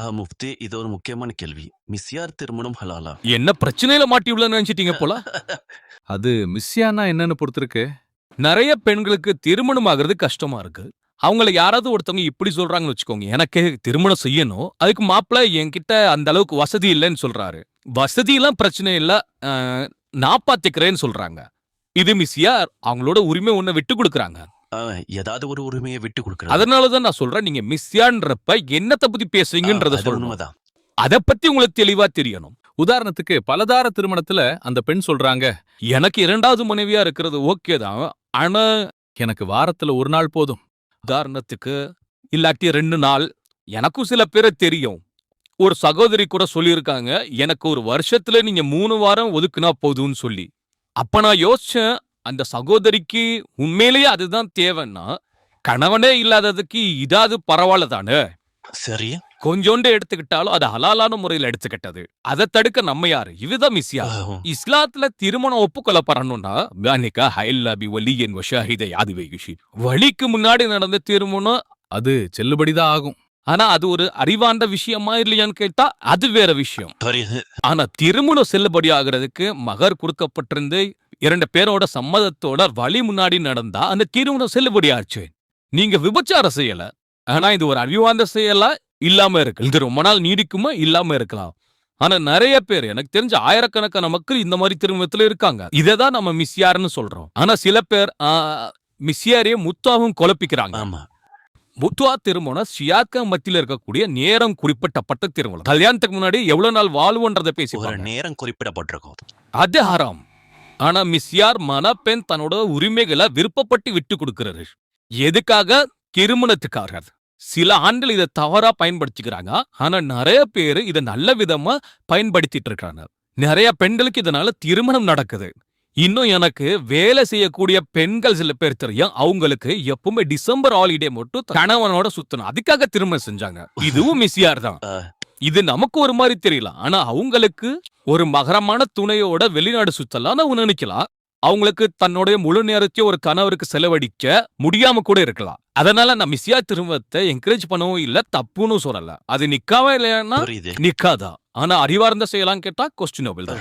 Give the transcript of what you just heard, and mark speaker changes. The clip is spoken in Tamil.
Speaker 1: முஃப்தி இது ஒரு முக்கியமான கேள்வி. மிஸ்யார் திருமணம் ஹலாலா?
Speaker 2: என்ன பிரச்சனையில மாட்டி உள்ள நினைச்சிட்டீங்க போல?
Speaker 3: அது மிஸ்யானா என்னன்னு பொறுத்திருக்கு.
Speaker 2: நிறைய பெண்களுக்கு திருமணம் ஆகுறது கஷ்டமா இருக்கு. அவங்கள யாராவது ஒருத்தவங்க இப்படி சொல்றாங்கன்னு வச்சுக்கோங்க. எனக்கு திருமணம் செய்யணும். அதுக்கு மாப்பிள்ள என்கிட்ட அந்த அளவுக்கு வசதி இல்லைன்னு சொல்றாரு. வசதி எல்லாம் பிரச்சனை இல்ல. நான் பாத்துக்கிறேன்னு சொல்றாங்க. இது மிஸ்யா அவங்களோட உரிமை ஒண்ணு விட்டு கொடுக்குறாங்க.
Speaker 1: ஏதாவது ஒரு உரிமையை விட்டு கொடுக்கறது
Speaker 2: அதனாலதான் நான் சொல்றேன் நீங்க மிஸ்யான்றப்ப என்னத்தை பத்தி பேசுறீங்கன்றத சொல்லணும். அத பத்தி உங்களுக்கு தெளிவா தெரியணும்.
Speaker 3: உதாரணத்துக்கு பலதார திருமணத்துல அந்த பெண் சொல்றாங்க
Speaker 2: எனக்கு இரண்டாவது மனைவியா இருக்கிறது ஓகே தான் ஆனா
Speaker 3: எனக்கு வாரத்துல ஒரு நாள் போதும்.
Speaker 2: உதாரணத்துக்கு இல்லாட்டி ரெண்டு நாள். எனக்கும் சில பேரை தெரியும். ஒரு சகோதரி கூட சொல்லியிருக்காங்க எனக்கு ஒரு வருஷத்துல நீங்க மூணு வாரம் ஒதுக்குனா போதும்னு சொல்லி. அப்ப நான் யோசிச்சேன் அந்த சகோதரிக்கு உண்மையிலேயே அதுதான் தேவைன்னா கணவனே இல்லாததுக்கு இதாவது பரவாயில்ல தானே?
Speaker 1: சரி.
Speaker 2: கொஞ்சோண்டு எடுத்துக்கிட்டாலும் அது ஹலாலான முறையில் எடுத்துக்கிட்டது. அதை தடுக்க நம்ம யாரு? இதுதான் மிஸ்யா இஸ்லாத்துல திருமணம் ஒப்புக்கொள்ளப்படணும்னா பானிகா ஹைல்லாபி வலியன் வஷாஹிதை அதுவே விஷி வழிக்கு முன்னாடி நடந்த திருமணம்
Speaker 3: அது செல்லுபடிதான் ஆகும்.
Speaker 2: ஆனா அது ஒரு அறிவார்ந்த விஷயமா இல்லையான்னு கேட்டா அது வேற விஷயம். ஆனா திருமணம் செல்லுபடி ஆகுறதுக்கு மகர் கொடுக்கப்பட்டிருந்து இரண்டு பேரோட சம்மதத்தோட வழி முன்னாடி நடந்தா அந்த திருமணம் செல்லுபடி ஆச்சு. நீங்க விபச்சாரம் செய்யல. ஆனா இது ஒரு அறிவார்ந்த செயலா இல்லாம இருக்கு. இது ரொம்ப நாள் நீடிக்குமா இல்லாம இருக்கலாம். ஆனா நிறைய பேர் எனக்கு தெரிஞ்ச ஆயிரக்கணக்கான மக்கள் இந்த மாதிரி திருமணத்துல இருக்காங்க. இததான் நம்ம மிஸ்யார்னு சொல்றோம். ஆனா சில பேர் மிஸ்யாரையே முத்தாவும் குழப்பிக்கிறாங்க.
Speaker 1: ஆமா.
Speaker 2: முத்துவா திருமணம் ஷியாக்க மத்தியில இருக்கக்கூடிய நேரம் குறிப்பிட்டப்பட்ட திருமணம். கல்யாணத்துக்கு முன்னாடி எவ்வளவு நாள் வாழ்வுன்றத
Speaker 1: ஒரு
Speaker 2: பேசி
Speaker 1: நேரம் குறிப்பிடப்பட்டிருக்கும்.
Speaker 2: அது ஹராம். ஆனா மிஸ்யார் மணப்பெண் தன்னோட உரிமைகளை விருப்பப்பட்டு விட்டு கொடுக்கிறாரு எதுக்காக? திருமணத்துக்காக. சில ஆண்கள் இதை தவறா பயன்படுத்திக்கிறாங்க. ஆனா நிறைய பேர் இதை நல்ல விதமா பயன்படுத்திட்டு இருக்காங்க. நிறைய பெண்களுக்கு இதனால திருமணம் நடக்குது. இன்னும் எனக்கு வேலை செய்யக்கூடிய பெண்கள் சில பேர் தெரியும். அவங்களுக்கு எப்பவுமே டிசம்பர் ஹாலிடே மட்டும் கணவனோட சுத்தணும். அதுக்காக திருமணம் செஞ்சாங்க. இதுவும் மிஸ்யார் தான். இது நமக்கு ஒரு மாதிரி தெரியல. ஆனா அவங்களுக்கு ஒரு மகரமான துணையோட வெளிநாடு சுத்தலாம் அவங்க நினைக்கலாம். அவங்களுக்கு தன்னுடைய முழு நேரத்தையும் ஒரு கணவருக்கு செலவழிக்க முடியாம கூட இருக்கலாம். அதனால நான் மிஸ்யா திருமணத்தை என்கரேஜ் பண்ணவும் இல்ல தப்புன்னு சொல்லல. அது நிக்காவா இல்லையான்னா நிக்காதா? ஆனா அறிவார்ந்த செய்யலாம் கேட்டா கொஸ்டினபிள் தான்.